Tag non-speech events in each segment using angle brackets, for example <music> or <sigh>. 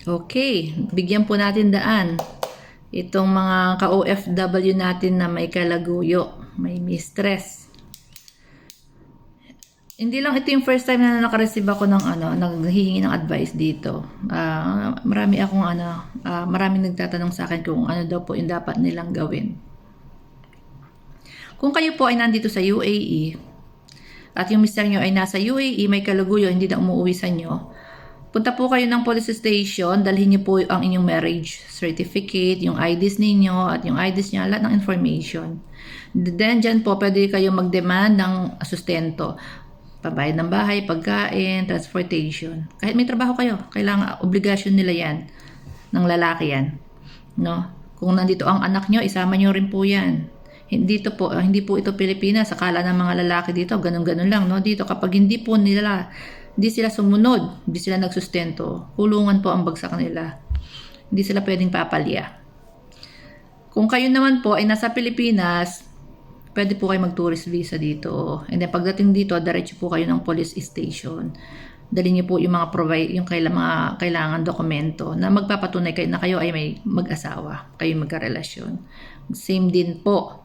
Okay, bigyan po natin daan. Itong mga ka-OFW natin na may kalaguyo, may mistress. Hindi lang ito yung first time na nakareceive ako ng ano, naghihingi ng advice dito. Ah, marami akong ano, ah, marami nagtatanong sa akin kung ano daw po yung dapat nilang gawin. Kung kayo po ay nandito sa UAE at yung mister nyo ay nasa UAE, may kalaguyo, hindi na umuwi sa inyo, punta po kayo ng police station, dalhin niyo po ang inyong marriage certificate, yung IDs ninyo at yung IDs niya, lahat ng information. Then, dyan po, pwede kayo mag-demand ng sustento. Pabayad ng bahay, pagkain, transportation. Kahit may trabaho kayo, kailangan, obligasyon nila yan. Ng lalaki yan. No? Kung nandito ang anak nyo, isama nyo rin po yan. Hindi to po, ah, hindi po ito Pilipinas. Akala ng mga lalaki dito, ganun-ganun lang, no? Dito, kapag hindi po nila, hindi sila sumunod, hindi sila nagsustento, kulungan po ang bagsak nila. Hindi sila pwedeng papalya. Kung kayo naman po ay nasa Pilipinas, pwede po kayo mag-tourist visa dito. And then pagdating dito, diretso po kayo ng police station. Dali niyo po yung mga provide, yung kailangan, mga kailangan dokumento na magpapatunay kayo na kayo ay may mag-asawa, kayo magkarelasyon. Same din po.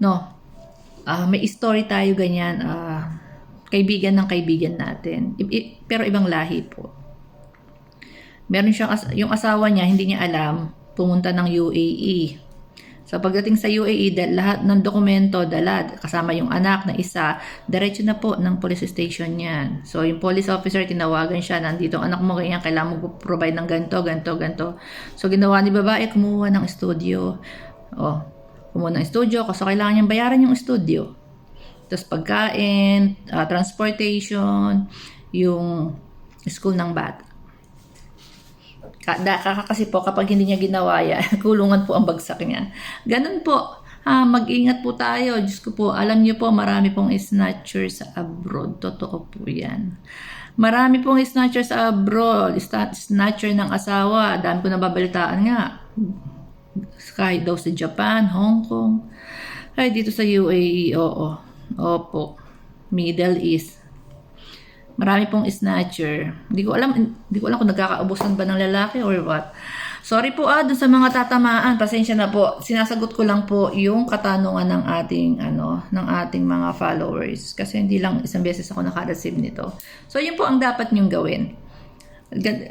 No. Ah, may story tayo ganyan, ah, kaibigan ng kaibigan natin. I- i- pero ibang lahi po. Meron siyang as- yung asawa niya, hindi niya alam, pumunta ng UAE. So pagdating sa UAE, dahil lahat ng dokumento dala, kasama yung anak na isa, diretso na po ng police station yan. So yung police officer, tinawagan siya, nandito anak mo, ganyan, kailangan mo provide ng ganto, ganto, ganto. So ginawa ni babae, kumuha ng studio. Oh, kumuha ng studio, kasi kailangan niyang bayaran yung studio. Tapos pagkain, ah, transportation, yung school ng bata. Kaka- kasi po kapag hindi niya ginawa yan, <laughs> kulungan po ang bagsak niya. Ganun po. Ah, mag-ingat po tayo. Diyos ko po, alam niyo po, marami pong snatcher sa abroad. Totoo po yan. Marami pong snatcher sa abroad. Snatcher ng asawa. Dami ko nababalitaan nga. Kahit daw sa Japan, Hong Kong. Ay, dito sa UAE, oo. Opo. Middle East. Marami pong snatcher. Hindi ko alam, hindi ko alam kung nagkakaubusan ba ng lalaki or what. Sorry po ah, dun sa mga tatamaan. Pasensya na po. Sinasagot ko lang po yung katanungan ng ating ano, ng ating mga followers kasi hindi lang isang beses ako naka-receive nito. So yun po ang dapat niyong gawin.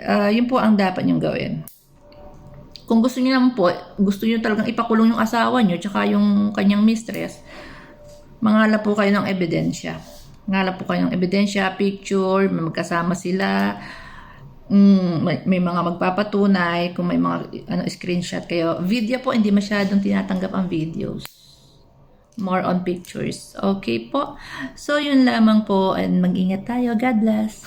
Ah, yun po ang dapat niyong gawin. Kung gusto niyo naman po, gusto niyo talagang ipakulong yung asawa niyo tsaka yung kanyang mistress, mangala po kayo ng ebidensya. Ngala po kayo ng ebidensya, picture, may magkasama sila, mm, may, may mga magpapatunay, kung may mga ano, screenshot kayo. Video po, hindi masyadong tinatanggap ang videos. More on pictures. Okay po. So, yun lamang po. And mag-ingat tayo. God bless.